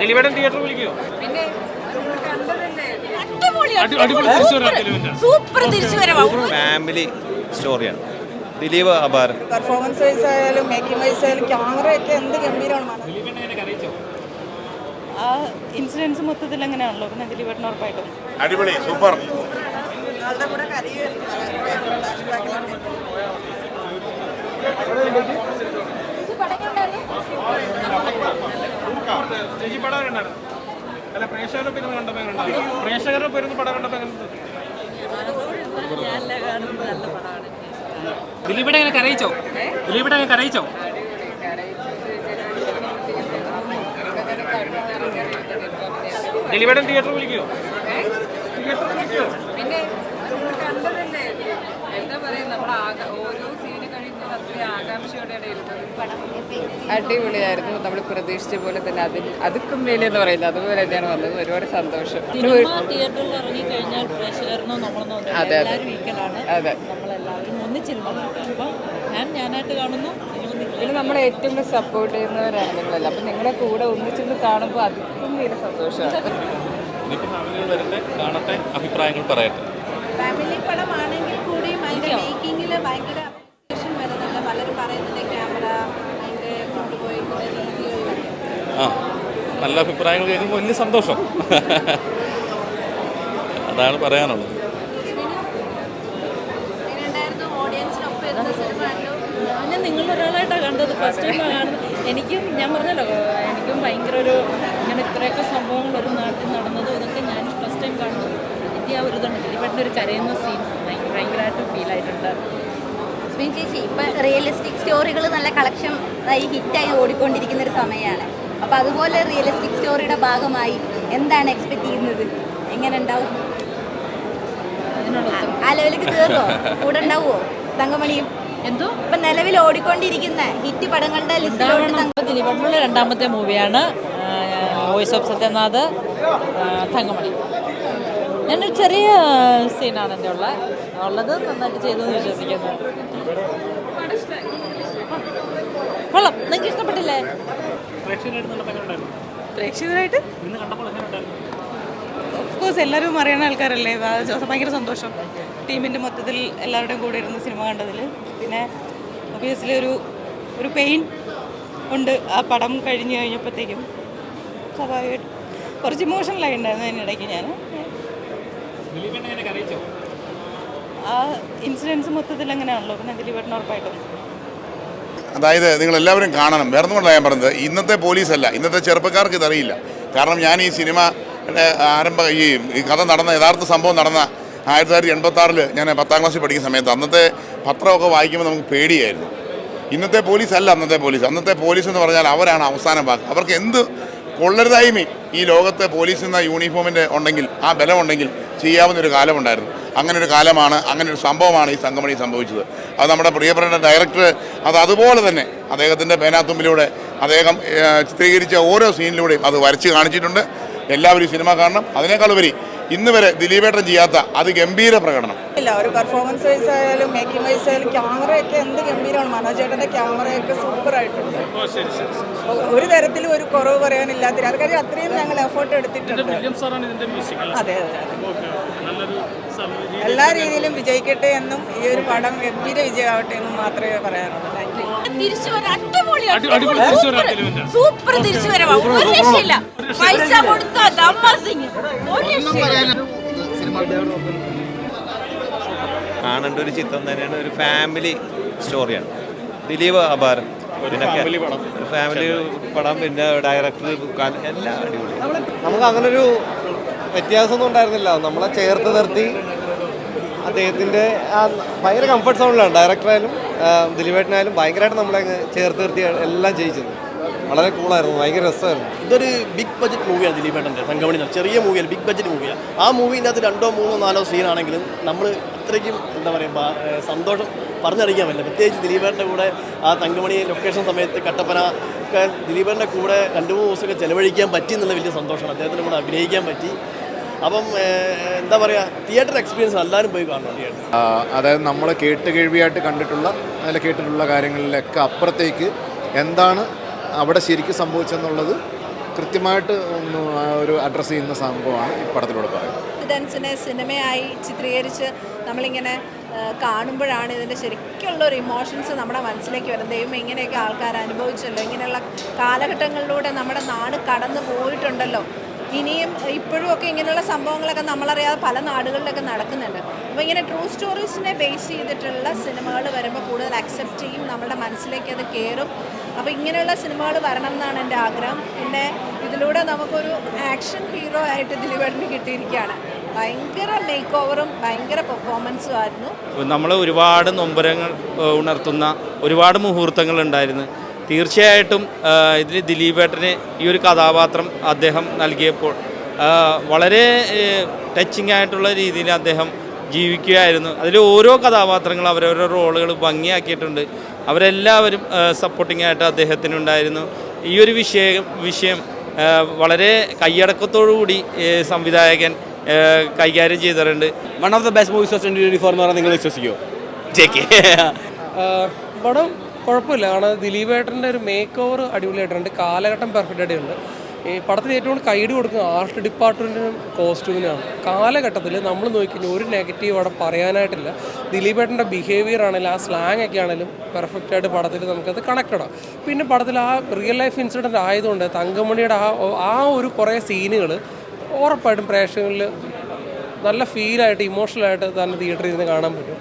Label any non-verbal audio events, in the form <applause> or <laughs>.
Theatre. Super family സ്റ്റോറിയാണ് ദിലീപ് അപാരം performance wise ആയാലും മേക്കിംഗ് വൈസ് ആയാലും ക്യാമറയൊക്കെ എന്ത് ഗംഭീരമാണ്. ആ ഇൻസിഡൻസ് മൊത്തത്തിൽ അങ്ങനെയാണല്ലോ പിന്നെ ദിലീപേട്ടൻ ഉറപ്പായിട്ടും. അടിപൊളി സൂപ്പർ ചേച്ചി പടം കണ്ടായിരുന്നു അല്ല പ്രേക്ഷകരുടെ പേര് കണ്ടപ്പോ എങ്ങനെ? പ്രേക്ഷകരുടെ പേര് പടം കണ്ടപ്പോ എങ്ങനെ തോന്നി? ദിലീപേട്ടൻ എങ്ങനെ കരയിച്ചോ? ദിലീപിടെ എങ്ങനെ കരയിച്ചോ ദിലീപേട്ടൻ തിയേറ്റർ വിളിക്കുമോ തിയേറ്റർ വിളിക്കുമോ പിന്നെ നമ്മൾ കണ്ടതല്ലേ എന്താ പറയുക നമ്മൾ ഓരോ സീന് കഴിയുന്നത് അത്രയും ആകാംക്ഷയോടെയാണ് ഇരുന്നത് അടിപൊളിയായിരുന്നു. നമ്മൾ പ്രതീക്ഷിച്ച പോലെ തന്നെ അതിൽ അതുക്കും മേലെന്ന് പറയുന്നത് അതുപോലെ തന്നെയാണ് വന്നത്. ഒരുപാട് സന്തോഷം. അതെ, അതെ. അതെ. നമ്മളെല്ലാവരും ഒന്നിച്ചിരുന്നു ഞാൻ ഞാനായിട്ട് കാണുന്നു. നിങ്ങൾ നിങ്ങൾ പിന്നെ നമ്മളെ ഏറ്റവും കൂടുതൽ സപ്പോർട്ട് ചെയ്യുന്നവരാണ് നിങ്ങളെല്ലാം അപ്പം നിങ്ങളെ കൂടെ ഒന്നിച്ചിരുന്ന് കാണുമ്പോൾ അതിക്കും വലിയ സന്തോഷമാണ്. അഭിപ്രായങ്ങൾ പറയട്ടെ. ഫാമിലി പടമാണെങ്കിൽ കൂടിയും അതിന്റെ മേക്കിങ്ങിൽ ഭയങ്കര ആ നല്ല അഭിപ്രായങ്ങൾ കേൾക്കുമ്പോൾ വലിയ സന്തോഷം. അതാണ് പറയാനുള്ളത്. ഫസ്റ്റ് ടൈം കാണുന്നത്. എനിക്കും ഞാൻ പറഞ്ഞല്ലോ എനിക്കും ഭയങ്കര ഒരു ഇങ്ങനെ ഇത്രയൊക്കെ സംഭവങ്ങൾ ഒരു നാട്ടിൽ നടന്നതും ഇതൊക്കെ ഞാൻ ഫസ്റ്റ് ടൈം കാണുന്നത്. എനിക്ക് ആ ഒരു ഇതുണ്ട്. ദിലീപേട്ടന്റെ ഒരു കരയുന്ന സീൻ ഭയങ്കരമായിട്ട് ഫീൽ ആയിട്ടുണ്ട്. സ്മിൻ ചേച്ചി ഇപ്പം റിയലിസ്റ്റിക് സ്റ്റോറികൾ നല്ല കളക്ഷൻ ആയി ഹിറ്റായി ഓടിക്കൊണ്ടിരിക്കുന്ന ഒരു സമയമാണ്. അപ്പോൾ അതുപോലെ റിയലിസ്റ്റിക് സ്റ്റോറിയുടെ ഭാഗമായി എന്താണ് എക്സ്പെക്ട് ചെയ്യുന്നത്? എങ്ങനെ ഉണ്ടാവും? ആ ലെവലിലേക്ക് കയറുമോ കൂടെ ഉണ്ടാവുമോ തങ്കമണിയും? എന്തോ? ഇപ്പൊ നിലവിൽ ഓടിക്കൊണ്ടിരിക്കുന്ന ഹിറ്റ് പടങ്ങളുടെ ലിസ്റ്റിലോട്ട് രണ്ടാമത്തെ മൂവിയാണ് വോയിസ് ഓഫ് സത്യനാഥ് തങ്കമണി. ഞാനൊരു ചെറിയ സീനാണ് എന്റെ ഉള്ളത് ഉള്ളത് നന്നായിട്ട് ചെയ്തു എന്ന് വിശ്വസിക്കുന്നു. കൊള്ളാം. നിങ്ങൾക്ക് ഇഷ്ടപ്പെട്ടില്ലേ? പ്രേക്ഷകരായിട്ട്? കണ്ടപ്പോ ഉണ്ടായിരുന്നു പ്രേക്ഷകരായിട്ട് ഇന്ന് കണ്ടപ്പോൾ എങ്ങനെ ഉണ്ടായിരുന്നു? ഓഫ്കോഴ്സ് എല്ലാവരും അറിയുന്ന ആൾക്കാരല്ലേ. ഭയങ്കര സന്തോഷം. ടീമിന്റെ മൊത്തത്തിൽ എല്ലാവരുടെയും കൂടെ ഇരുന്ന് സിനിമ കണ്ടതിൽ. പിന്നെ ഒബിയസ്ലി ഒരു ഒരു പെയിൻ ഉണ്ട്. ആ പടം കഴിഞ്ഞ് കഴിഞ്ഞപ്പോഴത്തേക്കും സ്വാഭാവികമായിട്ട് കുറച്ച് ഇമോഷണലായി ഉണ്ടായിരുന്നു അതിനിടയ്ക്ക് ഞാൻ. ആ ഇൻസിഡൻസ് മൊത്തത്തിൽ എങ്ങനെയാണല്ലോ? പിന്നെ ദിലീപേട്ടൻ ഉറപ്പായിട്ടും. അതായത് നിങ്ങൾ എല്ലാവരും കാണണം. വേറെ കൊണ്ടാണ് ഞാൻ പറഞ്ഞത്. ഇന്നത്തെ പോലീസല്ല. ഇന്നത്തെ ചെറുപ്പക്കാർക്ക് ഇതറിയില്ല. കാരണം ഞാൻ ഈ സിനിമ ആരംഭ ഈ ഈ കഥ നടന്ന യഥാർത്ഥ സംഭവം നടന്ന ആയിരത്തി തൊള്ളായിരത്തി എൺപത്തി ആറിൽ ഞാൻ പത്താം ക്ലാസ്സിൽ പഠിക്കുന്ന സമയത്ത് അന്നത്തെ പത്രമൊക്കെ വായിക്കുമ്പോൾ നമുക്ക് പേടിയായിരുന്നു. ഇന്നത്തെ പോലീസ് അല്ല അന്നത്തെ പോലീസ്. അന്നത്തെ പോലീസ് എന്ന് പറഞ്ഞാൽ അവരാണ് അവസാന വാക്ക്. അവർക്ക് എന്ത് കൊള്ളരുതായ്മയും ഈ ലോകത്തെ പോലീസ് എന്ന യൂണിഫോമിന്റെ ഉണ്ടെങ്കിൽ ആ ബലമുണ്ടെങ്കിൽ ചെയ്യാവുന്ന ഒരു കാലമുണ്ടായിരുന്നു. അങ്ങനെ ഒരു കാലമാണ് അങ്ങനെ ഒരു സംഭവമാണ് ഈ സംഗമണി സംഭവിച്ചത്. അത് നമ്മുടെ പ്രിയപ്പെട്ട ഡയറക്ടർ അത് അതുപോലെ തന്നെ അദ്ദേഹത്തിന്റെ പേനാത്തുമ്പിലൂടെ അദ്ദേഹം ചിത്രീകരിച്ച ഓരോ സീനിലൂടെയും അത് വരച്ച് കാണിച്ചിട്ടുണ്ട്. എല്ലാവരും സിനിമ കാണണം. അതിനേക്കാൾ ഉപരി ഇന്ന് വരെ ദിലീപേട്ടൻ ചെയ്യാത്ത അത് ഗംഭീര പ്രകടനം. ഇല്ല ഒരു പെർഫോമൻസ് വൈസ് ആയാലും മേക്കിംഗ് വൈസ് ആയാലും ക്യാമറയൊക്കെ എന്ത് ഗംഭീരമാണ്. മനോജേട്ടന്റെ ക്യാമറയൊക്കെ ശരി. ഒരു തരത്തിലും ഒരു കുറവ് പറയാനില്ലാത്ത ആൾക്കാർ അത്രയും ഞങ്ങൾ എഫേർട്ട് അതെ എല്ലാ രീതിയിലും വിജയിക്കട്ടെ എന്നും ഈ ഒരു പടം ഗംഭീര വിജയമാവട്ടെ എന്നും മാത്രമേ തിരിച്ചു ദിലീപിന്റെ. സൂപ്പർ ഒരു രക്ഷയില്ല. പൈസ കൊടുത്ത ദമ്മ സിംഗ്. ഒരു രക്ഷയില്ല. കാണേണ്ട ഒരു ചിത്രം തന്നെയാണ് ഒരു ഫാമിലി സ്റ്റോറിയാണ് ദിലീപ് അപാരം. Family പടം. ഫാമിലി പടം പിന്നെ ഡയറക്ടർ എല്ലാം അടിപൊളി. നമുക്ക് അങ്ങനൊരു വ്യത്യാസമൊന്നും ഉണ്ടായിരുന്നില്ല. നമ്മളെ ചേർത്ത് നിർത്തി അദ്ദേഹത്തിന്റെ ആ ഭയങ്കര കംഫർട്ട് സോണിലാണ് ഡയറക്ടറായാലും ദിലീപേട്ടനായാലും ഭയങ്കരമായിട്ട് നമ്മളെ അങ്ങ് ചേർത്ത് നിർത്തി എല്ലാം ചെയ്യിച്ചത്. വളരെ കൂളായിരുന്നു ഭയങ്കര രസമായിരുന്നു. ഇതൊരു ബിഗ് ബജറ്റ് മൂവിയാണ് ദിലീപേട്ടന്റെ തങ്കമണി. ചെറിയ മൂവിയാണ് ബിഗ് ബജറ്റ് മൂവിയാണ് ആ. മൂവിന്റെ അകത്ത് രണ്ടോ മൂന്നോ നാലോ സീനാണെങ്കിലും നമ്മൾ അത്രയ്ക്കും എന്താ പറയുക സന്തോഷം പറഞ്ഞറിയിക്കാൻ പറ്റില്ല. പ്രത്യേകിച്ച് ദിലീപേട്ടന്റെ കൂടെ ആ തങ്കമണി ലൊക്കേഷൻ സമയത്ത് കട്ടപ്പന ഒക്കെ ദിലീപേട്ടന്റെ കൂടെ രണ്ട് മൂന്ന് ദിവസമൊക്കെ ചിലവഴിക്കാൻ പറ്റി എന്നുള്ള വലിയ സന്തോഷമാണ്. അദ്ദേഹത്തിന്റെ കൂടെ അഭിനയിക്കാൻ പറ്റി. അപ്പം എന്താ പറയുക തിയേറ്റർ എക്സ്പീരിയൻസ് എല്ലാവരും പോയി കാണണം തിയേറ്റർ അതായത് നമ്മൾ കേട്ട് കേൾവിയായിട്ട് കണ്ടിട്ടുള്ള അതിൽ കേട്ടിട്ടുള്ള കാര്യങ്ങളിലൊക്കെ അപ്പുറത്തേക്ക് എന്താണ് അവിടെ ശരിക്കും സംഭവിച്ചെന്നുള്ളത് കൃത്യമായിട്ട് ഒന്ന് ഒരു അഡ്രസ്സ് ചെയ്യുന്ന സംഭവമാണ് ഈ പടത്തിലൂടെ പറയുന്നത്. സിനിമയായി ചിത്രീകരിച്ച് നമ്മളിങ്ങനെ കാണുമ്പോഴാണ് ഇതിന്റെ ശരിക്കുള്ള ഒരു ഇമോഷൻസ് നമ്മുടെ മനസ്സിലേക്ക് വരുന്നത്. ദൈവം ഇങ്ങനെയൊക്കെ ആൾക്കാർ അനുഭവിച്ചല്ലോ. ഇങ്ങനെയുള്ള കാലഘട്ടങ്ങളിലൂടെ നമ്മുടെ നാട് കടന്നു പോയിട്ടുണ്ടല്ലോ. ഇനിയും ഇപ്പോഴും ഒക്കെ ഇങ്ങനെയുള്ള സംഭവങ്ങളൊക്കെ നമ്മളറിയാതെ പല നാടുകളിലൊക്കെ നടക്കുന്നുണ്ട്. അപ്പോൾ ഇങ്ങനെ ട്രൂ സ്റ്റോറീസിനെ ബേസ് ചെയ്തിട്ടുള്ള സിനിമകൾ വരുമ്പോൾ കൂടുതൽ അക്സെപ്റ്റ് ചെയ്യും നമ്മുടെ മനസ്സിലേക്ക് അത് കയറും അപ്പോൾ ഇങ്ങനെയുള്ള സിനിമകൾ വരണം എന്നാണ് എന്റെ ആഗ്രഹം. പിന്നെ ഇതിലൂടെ നമുക്കൊരു ആക്ഷൻ ഹീറോ ആയിട്ട് ദിലീപേട്ടന് കിട്ടിയിരിക്കുകയാണ്. ഭയങ്കര മേക്ക് ഓവറും ഭയങ്കര പെർഫോമൻസും ആയിരുന്നു. നമ്മൾ ഒരുപാട് നൊമ്പരങ്ങൾ ഉണർത്തുന്ന ഒരുപാട് മുഹൂർത്തങ്ങൾ ഉണ്ടായിരുന്നു. തീർച്ചയായിട്ടും ഇതിൽ ദിലീപേട്ടന് ഈ ഒരു കഥാപാത്രം അദ്ദേഹം നൽകിയപ്പോൾ വളരെ ടച്ചിങ് ആയിട്ടുള്ള രീതിയിൽ അദ്ദേഹം ജീവിക്കുകയായിരുന്നു. അതിൽ ഓരോ കഥാപാത്രങ്ങളും അവരവരുടെ റോളുകൾ ഭംഗിയാക്കിയിട്ടുണ്ട്. അവരെല്ലാവരും സപ്പോർട്ടിംഗ് ആയിട്ട് അദ്ദേഹത്തിനുണ്ടായിരുന്നു. ഈ ഒരു വിഷയം വിഷയം വളരെ കയ്യടക്കത്തോടു കൂടി സംവിധായകൻ കൈകാര്യം ചെയ്തിട്ടുണ്ട്. One of the best movies of twenty twenty four എന്ന് പറഞ്ഞാൽ നിങ്ങൾ വിശ്വസിക്കുമോ <laughs> പടം കുഴപ്പമില്ല. കാരണം ദിലീപ് ഏട്ടന്റെ ഒരു മേക്ക് ഓവർ അടിപൊളിയായിട്ടുണ്ട്. കാലഘട്ടം പെർഫെക്റ്റ് ആയിട്ടുണ്ട്. ഈ പടത്തിന് ഏറ്റവും കൂടുതൽ കൈഡ് കൊടുക്കുന്ന ആർട്ട് ഡിപ്പാർട്ട്മെന്റിനും കോസ്റ്റ്യൂമിനാണ് കാലഘട്ടത്തിൽ നമ്മൾ നോക്കിക്കഴിഞ്ഞാൽ ഒരു നെഗറ്റീവ് അവിടെ പറയാനായിട്ടില്ല. ദിലീപേട്ടന്റെ ബിഹേവിയർ ആണെങ്കിലും ആ സ്ലാങ് ഒക്കെ ആണെങ്കിലും പെർഫെക്റ്റ് ആയിട്ട് പടത്തിൽ നമുക്കത് കണക്റ്റഡ് ആണ് പിന്നെ പടത്തിൽ ആ റിയൽ ലൈഫ് ഇൻസിഡന്റ് ആയതുകൊണ്ട് തങ്കമണിയുടെ ആ ആ ഒരു കുറേ സീനുകൾ ഉറപ്പായിട്ടും പ്രേക്ഷകരിൽ നല്ല ഫീലായിട്ട് ഇമോഷണലായിട്ട് തന്നെ തിയേറ്ററിൽ ഇരുന്ന് കാണാൻ പറ്റും.